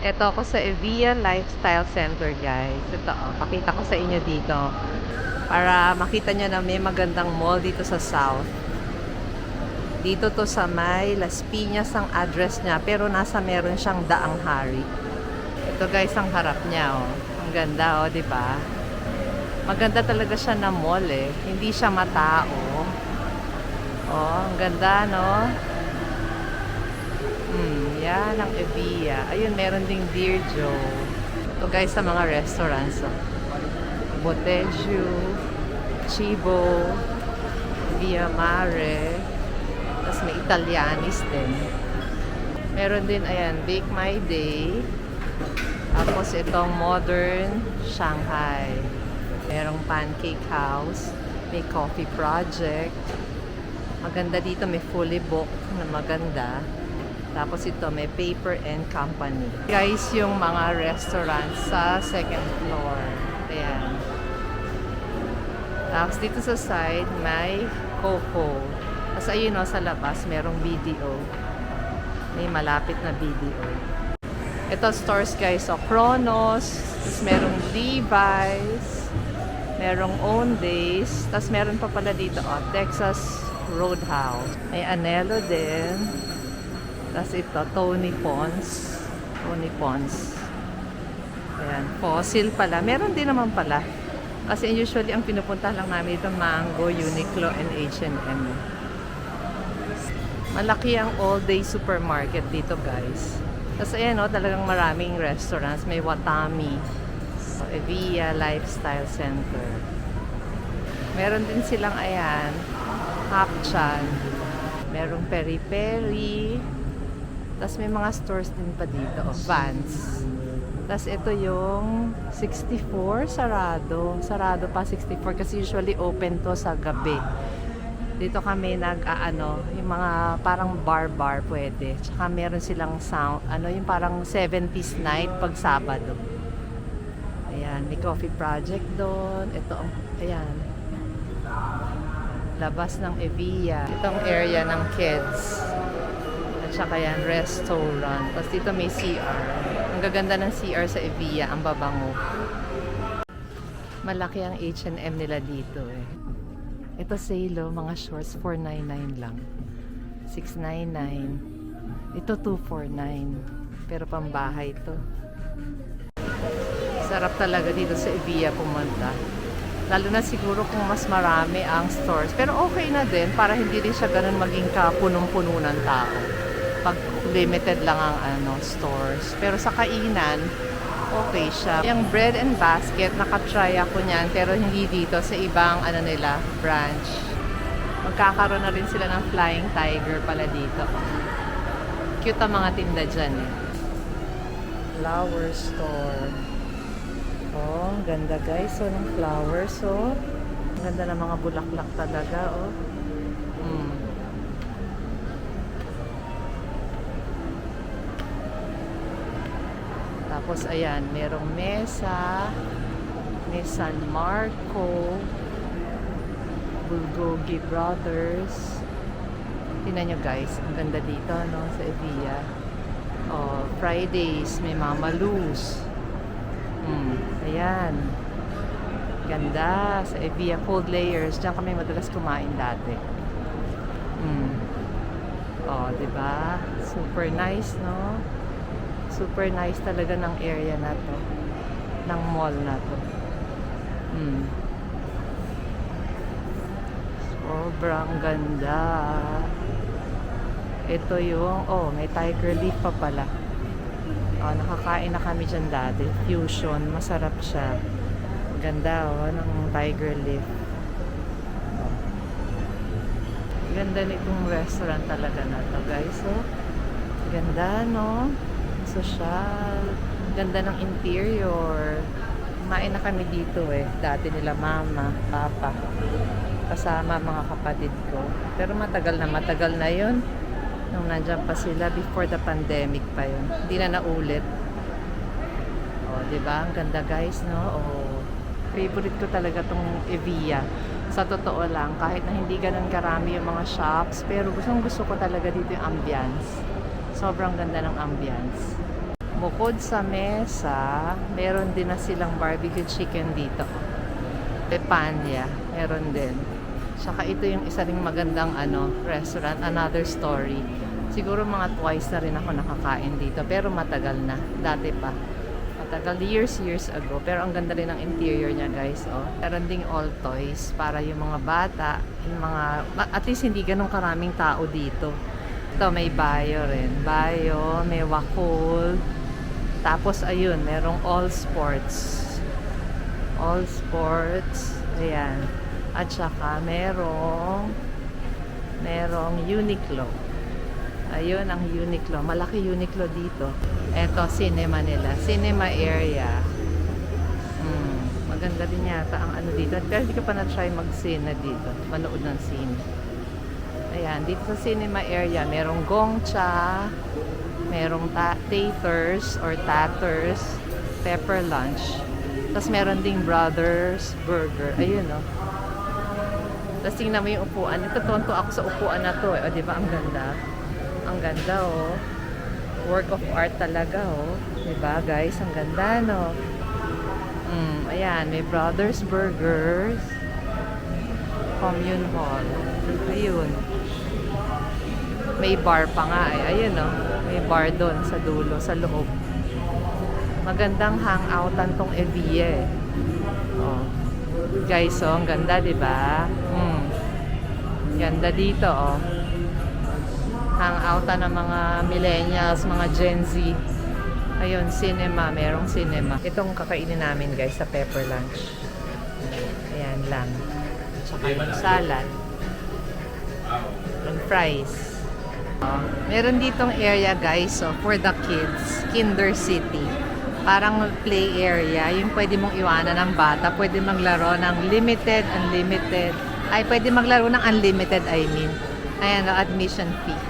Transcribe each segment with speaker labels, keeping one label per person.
Speaker 1: Ito ako sa Evia Lifestyle Center, guys. Ito, oh, pakita ko sa inyo dito. Para makita nyo na may magandang mall dito sa South. Dito to sa may Las Piñas ang address niya. Pero nasa meron siyang daang hari. Ito guys, ang harap niya, oh. Ang ganda, oh, di ba? Maganda talaga siya na mall, eh. Hindi siya matao. Oh, ang ganda, no? Hmm, yan ang Evia. Ayun, meron ding Dear Joe. Ito guys sa mga restaurants. Oh. Boteju, Chibo, Via Mare, tapos may Italianis din. Meron din, ayan, Bake My Day. Tapos itong Modern Shanghai. Merong Pancake House. May Coffee Project. Maganda dito, may fully booked na maganda. Tapos ito, may Paper and Company. Guys, yung mga restaurant sa second floor. Ayan. Tapos dito sa side, may Coco. Tapos ayun o, sa labas, merong BDO. May malapit na BDO. Ito stores guys, so Kronos, tapos merong Levi's, merong Own Days, tapos meron pa pala dito, oh, Texas Roadhouse. May Anelo din. Tapos ito, Tony Pons. Tony Pons. Ayan, fossil pala. Meron din naman pala. Kasi usually ang pinupunta lang namin ito Mango, Uniqlo, and H&M. Malaki ang all-day supermarket dito guys. Tapos ayan o, talagang maraming restaurants. May Watami. So, Evia Lifestyle Center. Meron din silang ayan, Hapchan. Merong peri-peri. Tapos may mga stores din pa dito. Oh, Vans. Tapos ito yung 64, sarado. Sarado pa 64 kasi usually open to sa gabi. Dito kami nag-aano, yung mga parang bar-bar pwede. Tsaka meron silang sound, ano yung parang 70s night pag Sabado. Ayan, may coffee project doon. Ito, ayan. Labas ng Evia. Itong area ng kids. At saka yan, restaurant. Tapos dito may CR. Ang gaganda ng CR sa Evia, ang babango. Malaki ang H&M nila dito eh. Ito sale, mga shorts, 499 lang. 699. Ito 249. Pero pambahay to. Sarap talaga dito sa Evia pumunta. Lalo na siguro kung mas marami ang stores. Pero okay na din para hindi rin siya ganun maging kapunong-puno ng tao. Pag limited lang ang ano, stores. Pero sa kainan, okay siya. Yung bread and basket, nakatry ako niyan pero hindi dito sa ibang ano nila, branch. Magkakaroon na rin sila ng flying tiger pala dito. Cute ang mga tinda dyan eh. Flower store. Oh, ganda guys. So, ng flowers, oh. Ang ganda ng mga bulaklak talaga, oh. Mm. Tapos, ayan, merong mesa, may San Marco, Bulgogi Brothers. Tingnan nyo guys, ang ganda dito, no, sa Evia. Oh, Fridays, may Mama Luz. Mm, ayan. Ganda sa Evia Cold Layers. Diyan kami madalas kumain dati. Mm. Oh, 'di ba? Super nice, no? Super nice talaga ng area na 'to. Ng mall na 'to. Mm. Sobrang ganda. Ito yung, oh, may tiger leaf pa pala. Oh, nakakain na kami dyan dati. Fusion. Masarap siya. Ganda oh, ng tiger leaf. Ganda nitong restaurant talaga na to guys. Oh. Ganda no? Social. Ganda ng interior. Kumain na kami dito eh. Dati nila mama, papa. Kasama mga kapatid ko. Pero matagal na matagal na yun nung nandyan pa sila before the pandemic pa yun. Hindi na naulit. Oh, 'di ba? Ang ganda guys, no? Oh. Favorite ko talaga tong Evia. Sa totoo lang, kahit na hindi ganun karami yung mga shops, pero gustong gusto ko talaga dito yung ambience. Sobrang ganda ng ambience. Bukod sa mesa, meron din na silang barbecue chicken dito. Pepanya, meron din. Saka ito yung isa ring magandang ano, restaurant, another story. Siguro mga twice na rin ako nakakain dito, pero matagal na. Dati pa. Matagal, years, years ago. Pero ang ganda rin ng interior niya, guys. Oh. Meron ding all toys para yung mga bata, yung mga, at least hindi ganun karaming tao dito. Ito, may bayo rin. Bayo, may wakul. Tapos, ayun, merong all sports. All sports. Ayan. At saka, merong, merong Uniqlo. Ayun ang Uniqlo. Malaki Uniqlo dito. Eto, cinema nila. Cinema area. Hmm, maganda din yata ang ano dito. Pero hindi ko pa na-try mag-cine dito. Manood ng scene. Ayan, dito sa cinema area, merong gongcha, merong ta- taters or tatters, pepper lunch. Tapos meron ding brothers burger. Ayun, oh. Tapos tingnan mo yung upuan. Ito, tonto ako sa upuan na to. Eh. O, di ba? Ang ganda. Ang ganda, oh. Work of art talaga, oh. Di ba, guys? Ang ganda, no? Mm, ayan, may Brothers Burgers. Commune Hall. Ayun. May bar pa nga, eh. Ayun, oh. May bar doon sa dulo, sa loob. Magandang hangoutan tong Evie, eh. Oh. Guys, oh, ang ganda, di ba? Hmm. Ganda dito, oh. Hangoutan ng mga millennials, mga Gen Z. Ayun, cinema. Merong cinema. Itong kakainin namin, guys, sa pepper lunch. Ayan lang. Tsaka yung salad. And fries. Meron ditong area, guys, oh, for the kids. Kinder City parang play area, yung pwede mong iwanan ng bata, pwede maglaro ng limited, unlimited, ay pwede maglaro ng unlimited, I mean. Ayan, no, admission fee.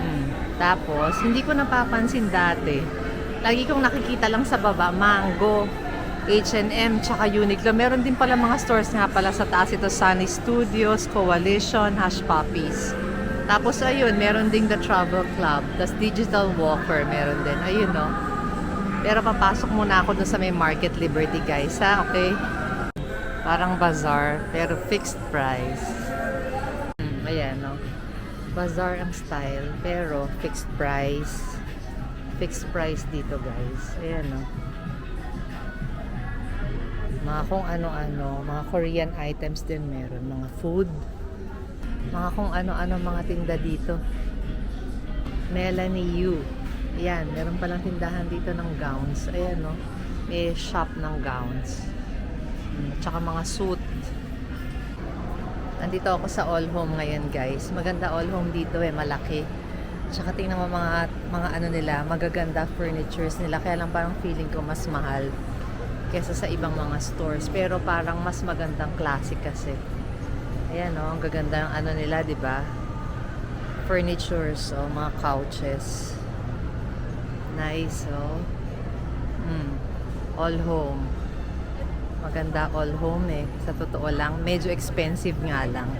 Speaker 1: Hmm. Tapos, hindi ko napapansin dati. Lagi kong nakikita lang sa baba, Mango, H&M, tsaka Uniqlo. Meron din pala mga stores nga pala sa taas ito, Sunny Studios, Coalition, Hush Puppies. Tapos ayun, meron ding The Travel Club. Tapos Digital Walker, meron din. Ayun no. Pero papasok muna ako dun sa may Market Liberty guys ha, okay? Parang bazaar, pero fixed price. Hmm, ayan no. Bazaar ang style, pero fixed price. Fixed price dito guys. Ayan no. Mga kung ano-ano, mga Korean items din meron. Mga food, mga kung ano-ano mga tinda dito. Melanie Yu. Ayan, meron palang tindahan dito ng gowns. Ayan, no? May shop ng gowns. Mm, Tsaka mga suit. Nandito ako sa All Home ngayon, guys. Maganda All Home dito eh, malaki. Tsaka tingnan mo mga, mga ano nila, magaganda furnitures nila. Kaya lang parang feeling ko mas mahal kesa sa ibang mga stores. Pero parang mas magandang classic kasi. Ayan oh, ang gaganda ng ano nila, 'di ba? Furnitures, oh, mga couches. Nice, oh. Mm. All home. Maganda all home eh. Sa totoo lang, medyo expensive nga lang.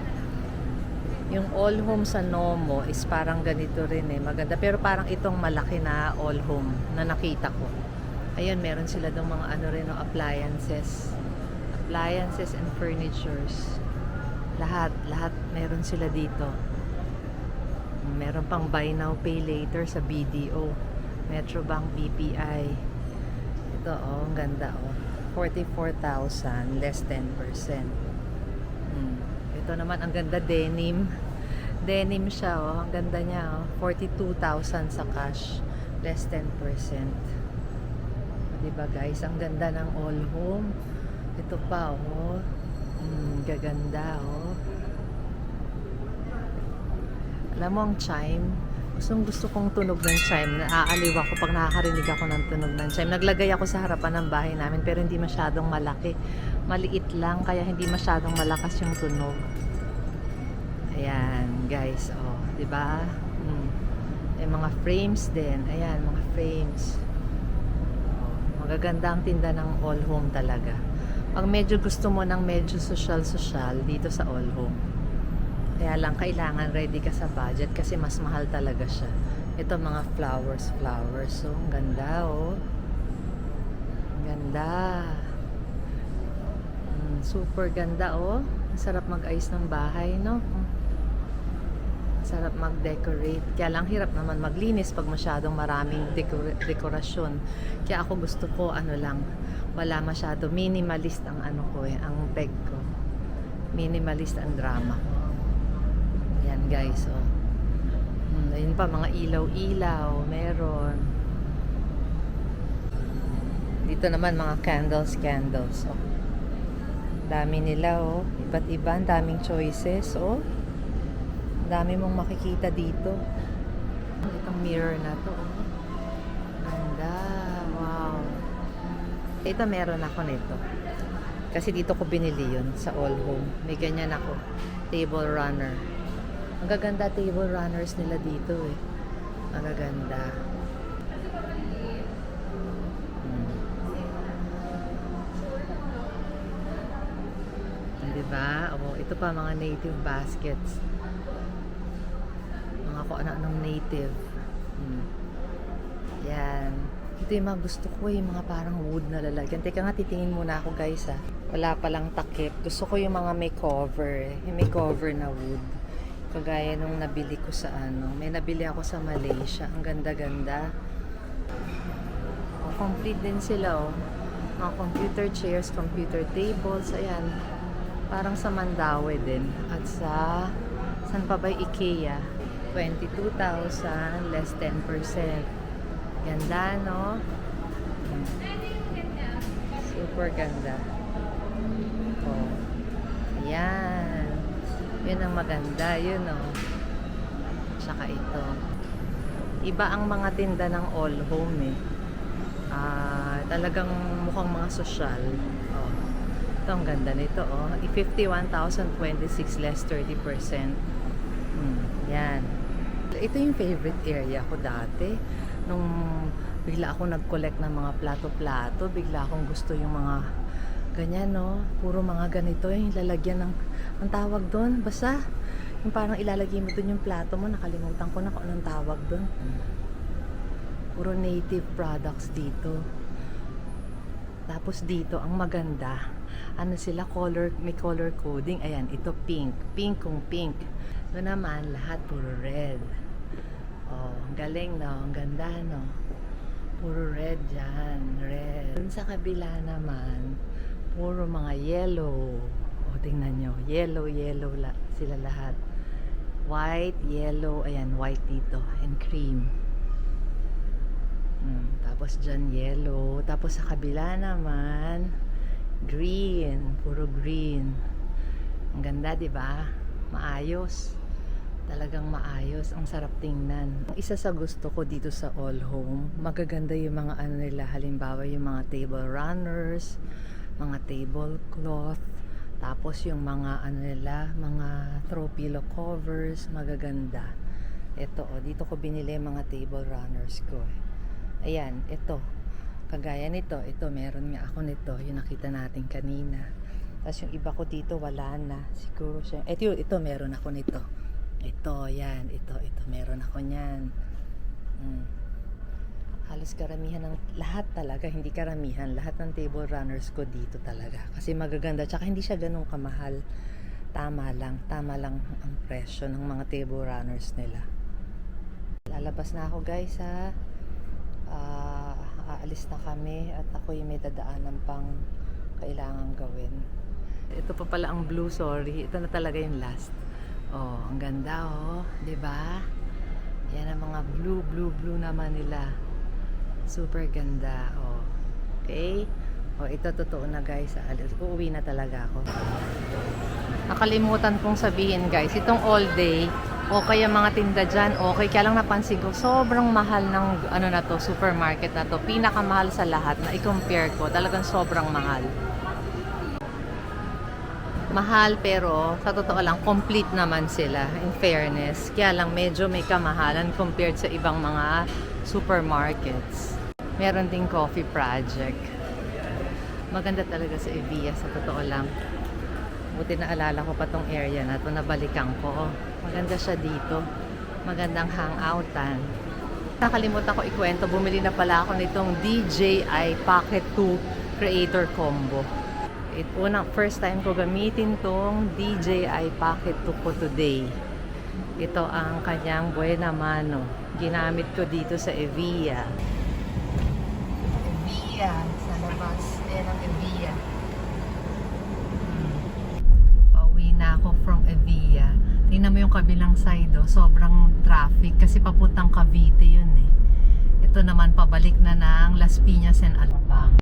Speaker 1: Yung all home sa Nomo is parang ganito rin eh. Maganda. Pero parang itong malaki na all home na nakita ko. Ayun, meron sila dong mga ano rin, no, appliances. Appliances and furnitures. Lahat, lahat meron sila dito. Meron pang buy now, pay later sa BDO. Metrobank BPI. Ito, oh, ang ganda, oh. 44,000, less 10%. Hmm. Ito naman, ang ganda, denim. Denim siya, oh. Ang ganda niya, oh. 42,000 sa cash, less 10%. Diba guys, ang ganda ng all home. Ito pa, oh. Mm, gaganda, oh. Alam mo ang chime? Gustong gusto kong tunog ng chime. Naaaliw ako pag nakakarinig ako ng tunog ng chime. Naglagay ako sa harapan ng bahay namin pero hindi masyadong malaki. Maliit lang kaya hindi masyadong malakas yung tunog. Ayan, guys, oh, 'di ba? Mm. May mga frames din. Ayan, mga frames. Magaganda ang tinda ng all home talaga. Pag medyo gusto mo ng medyo social-social dito sa all home. Kaya lang kailangan ready ka sa budget kasi mas mahal talaga siya. Ito mga flowers, flowers. So, ang ganda oh. Ang ganda. Mm, super ganda oh. Ang sarap mag-ayos ng bahay, no? Mm. Sarap mag-decorate. Kaya lang hirap naman maglinis pag masyadong maraming decor- dekorasyon. Kaya ako gusto ko ano lang, wala masyado minimalist ang ano ko eh, ang peg ko. Minimalist ang drama ko. Yan guys, oh. Hmm, ayun pa, mga ilaw-ilaw, meron. Dito naman mga candles, candles, oh. Dami nila, oh. Iba't iba, daming choices, oh. Dami mong makikita dito. Itong mirror na to, oh. Ganda, wow. Ito meron ako nito. Kasi dito ko binili yun sa All Home. May ganyan ako. Table runner. Ang gaganda table runners nila dito eh. Ang gaganda. Hmm. Diba? O, ito pa mga native baskets. Mga kung ano-anong native. Hmm. Yan. Ito yung mga gusto ko, yung mga parang wood na lalagyan. Teka nga, titingin muna ako guys ha. Wala palang takip. Gusto ko yung mga may cover. Yung may cover na wood. Kagaya nung nabili ko sa ano. May nabili ako sa Malaysia. Ang ganda-ganda. Oh, complete din sila oh. Mga computer chairs, computer tables. Ayan. Parang sa Mandaue din. At sa... San pa ba IKEA? 22,000 less 10%. Ganda, no? Super ganda. Oh. Ayan. Yun ang maganda, yun, oh. Tsaka ito. Iba ang mga tinda ng all home, eh. Ah, talagang mukhang mga sosyal. Oh. Ito ang ganda nito, oh. 51,026 less 30%. Hmm, yan. Ito yung favorite area ko dati. Nung bigla ako nag-collect ng mga plato-plato, bigla akong gusto yung mga ganyan, no? Puro mga ganito yung lalagyan ng, ang tawag doon, basta yung parang ilalagay mo doon yung plato mo, nakalimutan ko na kung anong tawag doon. Puro native products dito. Tapos dito, ang maganda, ano sila, color, may color coding. Ayan, ito pink. Pink kung pink. Ito naman, lahat puro red. Oh, ang galing no, ang ganda no. Puro red dyan, red. Dun sa kabila naman, puro mga yellow. O, tingnan nyo, yellow, yellow la, sila lahat. White, yellow, ayan, white dito, and cream. Mm, tapos dyan yellow. Tapos sa kabila naman, green. Puro green. Ang ganda, di ba? Maayos. Talagang maayos. Ang sarap tingnan. Ang Isa sa gusto ko dito sa All Home, magaganda yung mga ano nila. Halimbawa yung mga table runners, mga tablecloth, tapos yung mga ano nila, mga throw pillow covers, magaganda. Ito, oh, dito ko binili yung mga table runners ko. Ayan, ito. Kagaya nito, ito, meron nga ako nito, yung nakita natin kanina. Tapos yung iba ko dito, wala na. Siguro siya. Ito, ito, meron ako nito. Ito, yan, ito, ito, meron ako niyan. Mm. Halos karamihan ng, lahat talaga, hindi karamihan, lahat ng table runners ko dito talaga. Kasi magaganda, tsaka hindi siya ganun kamahal. Tama lang, tama lang ang presyo ng mga table runners nila. Lalabas na ako guys ha. Ah, aalis na kami at ako yung may dadaanan pang kailangan gawin. Ito pa pala ang blue, sorry. Ito na talaga yung last. Oh, ang ganda oh, 'di ba? Yan ang mga blue, blue, blue naman nila. Super ganda, oh. Okay? Oh, ito totoo na guys. Alis, uuwi na talaga ako. Nakalimutan kong sabihin guys, itong all day, okay ang mga tinda dyan, okay. Kaya lang napansin ko, sobrang mahal ng ano na to, supermarket na to. Pinakamahal sa lahat na i-compare ko. Talagang sobrang mahal. Mahal pero sa totoo lang, complete naman sila in fairness. Kaya lang medyo may kamahalan compared sa ibang mga supermarkets. Meron ding coffee project. Maganda talaga sa Evia sa totoo lang. Buti na alala ko pa tong area na to, nabalikan ko. Maganda siya dito. Magandang hangoutan. Nakalimutan ko ikwento, bumili na pala ako nitong DJI Pocket 2 Creator Combo. It unang first time ko gamitin tong DJI Pocket 2 ko today. Ito ang kanyang Buena Mano. Ginamit ko dito sa Evia. Evia sa labas. Ayan ang Evia. Pauwi na ako from Evia. Tingnan mo yung kabilang side, oh. sobrang traffic kasi papuntang Cavite yun eh. Ito naman pabalik na ng Las Piñas and Alabang.